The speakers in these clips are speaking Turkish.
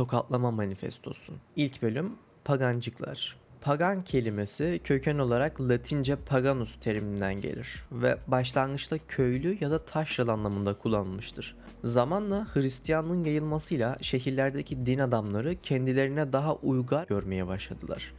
Tokatlama Manifestosu. İlk bölüm Pagancıklar. Pagan kelimesi köken olarak Latince paganus teriminden gelir ve başlangıçta köylü ya da taşralı anlamında kullanılmıştır. Zamanla Hristiyanlığın yayılmasıyla şehirlerdeki din adamları kendilerine daha uygar görmeye başladılar.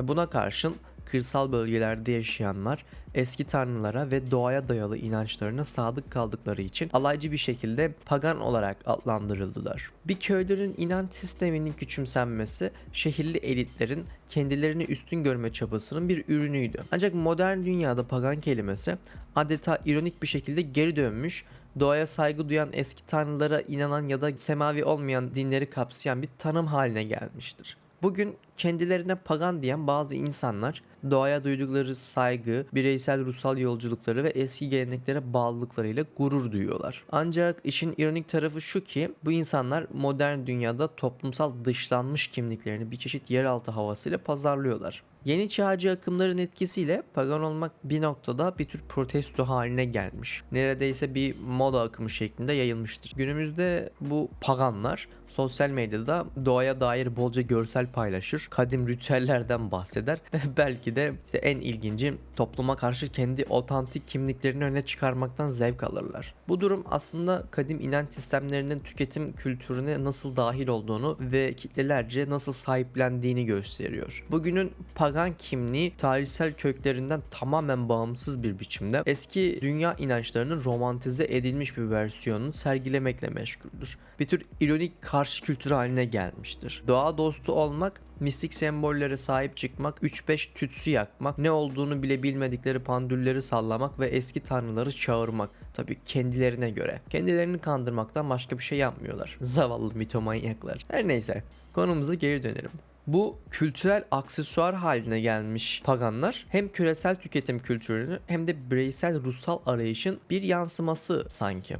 E, Buna karşın kırsal bölgelerde yaşayanlar eski tanrılara ve doğaya dayalı inançlarına sadık kaldıkları için alaycı bir şekilde pagan olarak adlandırıldılar. Bir köylünün inanç sisteminin küçümsenmesi şehirli elitlerin kendilerini üstün görme çabasının bir ürünüydü. Ancak modern dünyada pagan kelimesi adeta ironik bir şekilde geri dönmüş doğaya saygı duyan eski tanrılara inanan ya da semavi olmayan dinleri kapsayan bir tanım haline gelmiştir. Bugün kendilerine pagan diyen bazı insanlar doğaya duydukları saygı, bireysel ruhsal yolculukları ve eski geleneklere bağlılıklarıyla gurur duyuyorlar. Ancak işin ironik tarafı şu ki bu insanlar modern dünyada toplumsal dışlanmış kimliklerini bir çeşit yeraltı havasıyla pazarlıyorlar. Yeni çağcı akımların etkisiyle pagan olmak bir noktada bir tür protesto haline gelmiş. Neredeyse bir moda akımı şeklinde yayılmıştır. Günümüzde bu paganlar sosyal medyada doğaya dair bolca görsel paylaşır, kadim ritüellerden bahseder ve belki de işte en ilginci topluma karşı kendi otantik kimliklerini öne çıkarmaktan zevk alırlar. Bu durum aslında kadim inanç sistemlerinin tüketim kültürüne nasıl dahil olduğunu ve kitlelerce nasıl sahiplendiğini gösteriyor. Bugünün pagan kimliği tarihsel köklerinden tamamen bağımsız bir biçimde eski dünya inançlarının romantize edilmiş bir versiyonunu sergilemekle meşguldür. Bir tür ironik karşı kültür haline gelmiştir. Doğa dostu olmak, mistik sembollere sahip çıkmak, 3-5 tütsü yakmak, ne olduğunu bile bilmedikleri pandülleri sallamak ve eski tanrıları çağırmak. Tabii kendilerine göre. Kendilerini kandırmaktan başka bir şey yapmıyorlar. Zavallı mitomanyaklar. Her neyse konumuza geri dönelim. Bu kültürel aksesuar haline gelmiş paganlar hem küresel tüketim kültürünü hem de bireysel ruhsal arayışın bir yansıması sanki.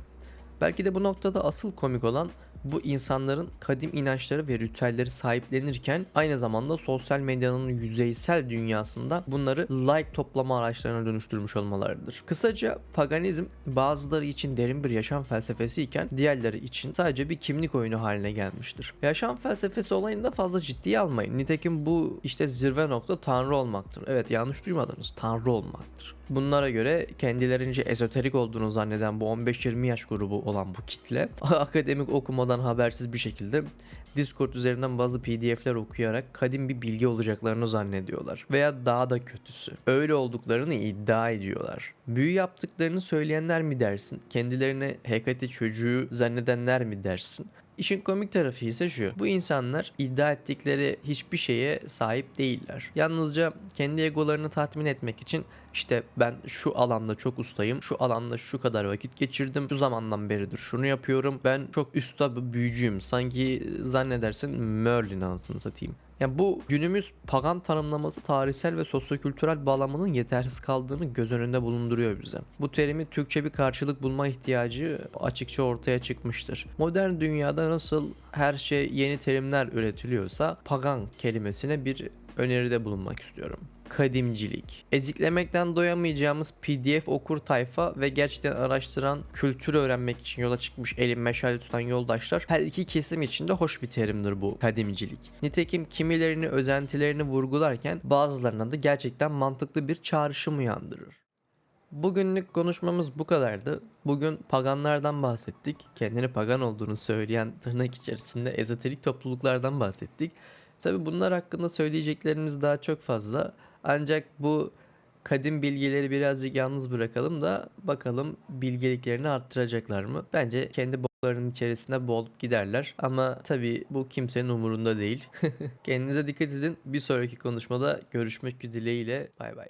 Belki de bu noktada asıl komik olan bu insanların kadim inançları ve ritüelleri sahiplenirken aynı zamanda sosyal medyanın yüzeysel dünyasında bunları like toplama araçlarına dönüştürmüş olmalarıdır. Kısaca paganizm bazıları için derin bir yaşam felsefesi iken diğerleri için sadece bir kimlik oyunu haline gelmiştir. Yaşam felsefesi olayını da fazla ciddiye almayın. Nitekim bu işte zirve nokta tanrı olmaktır. Evet yanlış duymadınız tanrı olmaktır. Bunlara göre kendilerince ezoterik olduğunu zanneden bu 15-20 yaş grubu olan bu kitle akademik okumadan habersiz bir şekilde Discord üzerinden bazı PDF'ler okuyarak kadim bir bilgi olacaklarını zannediyorlar. Veya daha da kötüsü. Öyle olduklarını iddia ediyorlar. Büyü yaptıklarını söyleyenler mi dersin? Kendilerine Hekate çocuğu zannedenler mi dersin? İşin komik tarafı ise şu. Bu insanlar iddia ettikleri hiçbir şeye sahip değiller. Yalnızca kendi egolarını tatmin etmek için işte ben şu alanda çok ustayım, şu alanda şu kadar vakit geçirdim, şu zamandan beridir şunu yapıyorum, ben çok üsta bir büyücüyüm. Sanki zannedersin Merlin anasını satayım. Yani bu günümüz pagan tanımlaması tarihsel ve sosyokültürel bağlamının yetersiz kaldığını göz önünde bulunduruyor bize. Bu terimi Türkçe bir karşılık bulma ihtiyacı açıkça ortaya çıkmıştır. Modern dünyada nasıl her şey yeni terimler üretiliyorsa pagan kelimesine bir öneride bulunmak istiyorum kadimcilik. Eziklemekten doyamayacağımız PDF okur tayfa ve gerçekten araştıran, kültürü öğrenmek için yola çıkmış elin meşale tutan yoldaşlar her iki kesim için de hoş bir terimdir bu kadimcilik. Nitekim kimilerini özentilerini vurgularken bazılarına da gerçekten mantıklı bir çağrışım uyandırır. Bugünlük konuşmamız bu kadardı. Bugün paganlardan bahsettik. Kendini pagan olduğunu söyleyen tırnak içerisinde ezoterik topluluklardan bahsettik. Tabi bunlar hakkında söyleyeceklerimiz daha çok fazla. Ancak bu kadim bilgileri birazcık yalnız bırakalım da bakalım bilgeliklerini arttıracaklar mı? Bence kendi boklarının içerisinde boğulup giderler. Ama tabii bu kimsenin umurunda değil. Kendinize dikkat edin. Bir sonraki konuşmada görüşmek dileğiyle. Bay bay.